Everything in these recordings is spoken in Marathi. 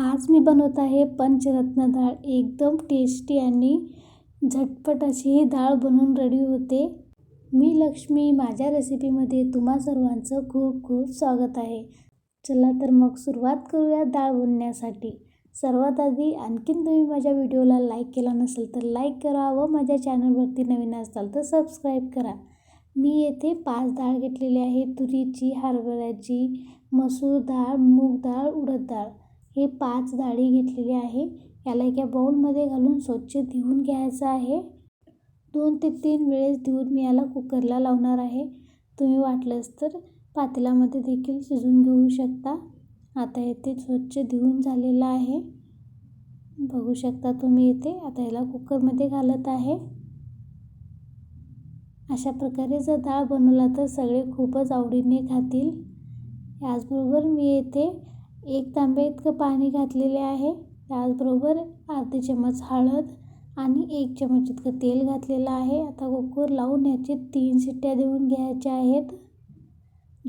आज मी बनवत आहे पंचरत्न डाळ एकदम टेस्टी आणि झटपट अशी ही डाळ बनवून रेडी होते. मी लक्ष्मी माझ्या रेसिपीमध्ये तुम्हा सर्वांचं खूप खूप स्वागत आहे. चला तर मग सुरुवात करूया डाळ बनण्यासाठी सर्वात आधी आणखीन तुम्ही माझ्या व्हिडिओला लाईक केला नसेल तर लाईक करा व माझ्या चॅनलवरती नवीन असाल तर सबस्क्राईब करा. मी येथे पाच डाळ घेतलेली आहे. तुरीची हरभऱ्याची मसूर डाळ मूग डाळ उडद डाळ हे पाच डाळी घेतलेली आहे. याला एका बाऊलमध्ये घालून स्वच्छ धुवून घ्यायचं आहे. दोन ते तीन वेळेस धुवून मी याला कुकरला लावणार आहे. तुम्ही वाटलंच तर पातेल्यामध्ये देखील शिजवून घेऊ शकता. आता येथे स्वच्छ धुवून झालेलं आहे. बघू शकता तुम्ही येते आता याला कुकरमध्ये घालत आहे. अशा प्रकारे जर डाळ बनवला तर सगळे खूपच आवडीने खातील. याचबरोबर मी येथे एक तांब्या इतकं पाणी घातलेले आहे. त्याचबरोबर अर्धे चमच हळद आणि एक चमच इतकं तेल घातलेलं आहे. आता कुकर लावून याचे तीन शिट्ट्या देऊन घ्यायच्या आहेत.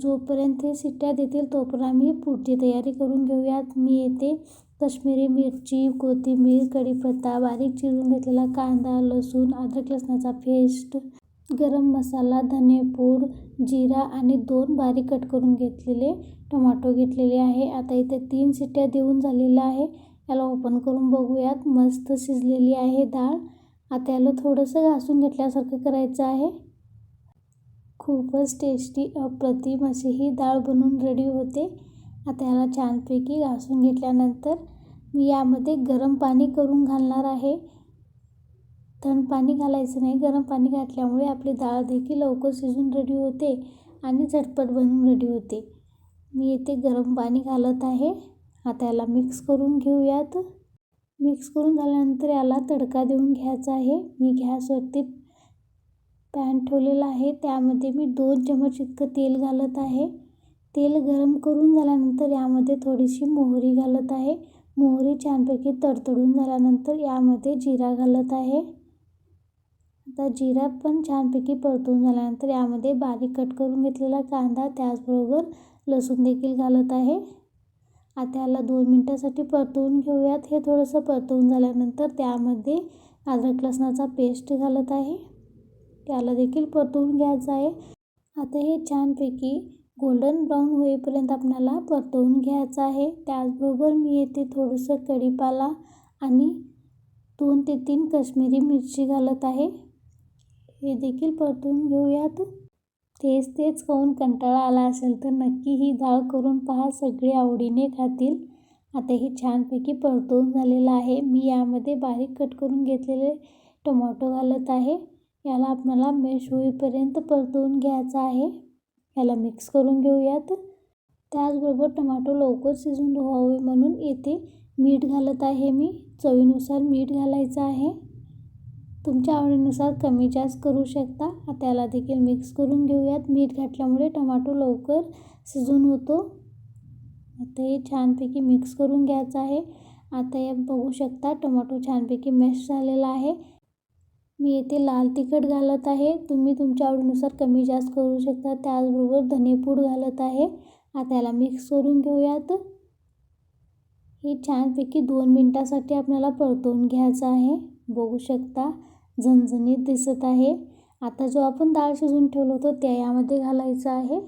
जोपर्यंत हे शिट्ट्या देतील तोपर्यंत आम्ही पुढची तयारी करून घेऊयात. मी येते. कश्मीरी मिरची कोथिंबीर कढीपत्ता बारीक चिरून घेतलेला कांदा लसूण अद्रक लसणाचा पेस्ट गरम मसाला धनेपूड जिरा आणि दोन बारीक कट करून घेतलेले टोमॅटो घेतलेले आहे. आता इथे तीन सिट्ट्या देऊन झालेल्या आहे. याला ओपन करून बघूयात. मस्त शिजलेली आहे डाळ. आता याला थोडंसं घासून घेतल्यासारखं करायचं आहे. खूपच टेस्टी अप्रतिम अशी ही डाळ बनवून रेडी होते. आता याला छानपैकी घासून घेतल्यानंतर मी यामध्ये गरम पाणी करून घालणार आहे. थंड पाणी घालायचं नाही. गरम पाणी घातल्यामुळे आपली डाळ देखील लवकर शिजून रेडी होते आणि झटपट बनून रेडी होते. मी येथे गरम पाणी घालत आहे. आता याला मिक्स करून घेऊयात. मिक्स करून झाल्यानंतर याला तडका देऊन घ्यायचा आहे. मी गॅसवरती पॅन ठेवलेला आहे. त्यामध्ये मी दोन चमच इतकं तेल घालत आहे. तेल गरम करून झाल्यानंतर यामध्ये थोडीशी मोहरी घालत आहे. मोहरी छानपैकी तडतडून झाल्यानंतर यामध्ये जिरा घालत आहे. आता जिरा पण छानपैकी परतून झाल्यानंतर यामध्ये बारीक कट करून घेतलेला कांदा त्याचबरोबर लसूण देखील घालत आहे. आता याला दोन मिनटासाठी परतवून घेऊयात. हे थोडंसं परतवून झाल्यानंतर त्यामध्ये अद्रक लसणाचा पेस्ट घालत आहे. त्याला देखील परतवून घ्यायचं आहे. आता हे छानपैकी गोल्डन ब्राऊन होईपर्यंत आपल्याला परतवून घ्यायचं आहे. त्याचबरोबर मी येथे थोडंसं कढीपाला आणि दोन ते तीन कश्मीरी मिरची घालत आहे. हे देखील परतून घेऊयात. तेच तेच खाऊन कंटाळा आला असेल तर नक्की ही डाळ करून पहा सगळे आवडीने खातील. आता हे छानपैकी परतवून झालेलं आहे. मी यामध्ये बारीक कट करून घेतलेले टोमॅटो घालत आहे. याला आपल्याला मेश होईपर्यंत परतवून घ्यायचं आहे. याला मिक्स करून घेऊयात. त्याचबरोबर टोमॅटो लवकर शिजून व्हावे म्हणून येथे मीठ घालत आहे मी. चवीनुसार मीठ घालायचं आहे. तुमच्या आवडीनुसार कमी जास्त करू शकता. त्याला देखील मिक्स करून घेऊयात. मीठ घातल्यामुळे टमाटो लवकर शिजून होतो. आता हे छानपैकी मिक्स करून घ्यायचं आहे. आता या बघू शकता टमाटो छानपैकी मॅश झालेला आहे. मी येथे लाल तिखट घालत आहे. तुम्ही तुमच्या आवडीनुसार कमी जास्त करू शकता. त्याचबरोबर धनेपूड घालत आहे. आता याला मिक्स करून घेऊयात. हे छानपैकी दोन मिनटासाठी आपल्याला परतवून घ्यायचं आहे. बघू शकता झणझणीत दिसत आहे. आता जो आपण डाळ शिजवून ठेवलं होतं त्या यामध्ये घालायचं आहे.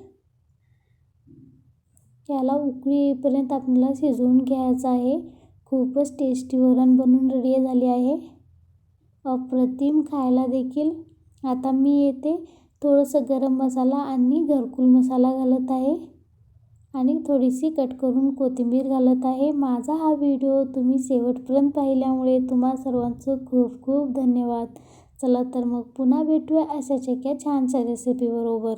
याला उकळी येईपर्यंत आपल्याला शिजवून घ्यायचं आहे. खूपच टेस्टी वरण बनवून रेडी झाली आहे. अप्रतिम खायला देखील. आता मी येते. थोडंसं गरम मसाला आणि घरकुल मसाला घालत आहे. आणि थोडीशी कट करून कोथिंबीर घालत आहे. माझा हा व्हिडिओ तुम्ही शेवटपर्यंत पाहिल्यामुळे तुम्हा सर्वांचं खूप खूप धन्यवाद. चला तर मग पुन्हा भेटूया अशाच एका छानशा रेसिपीबरोबर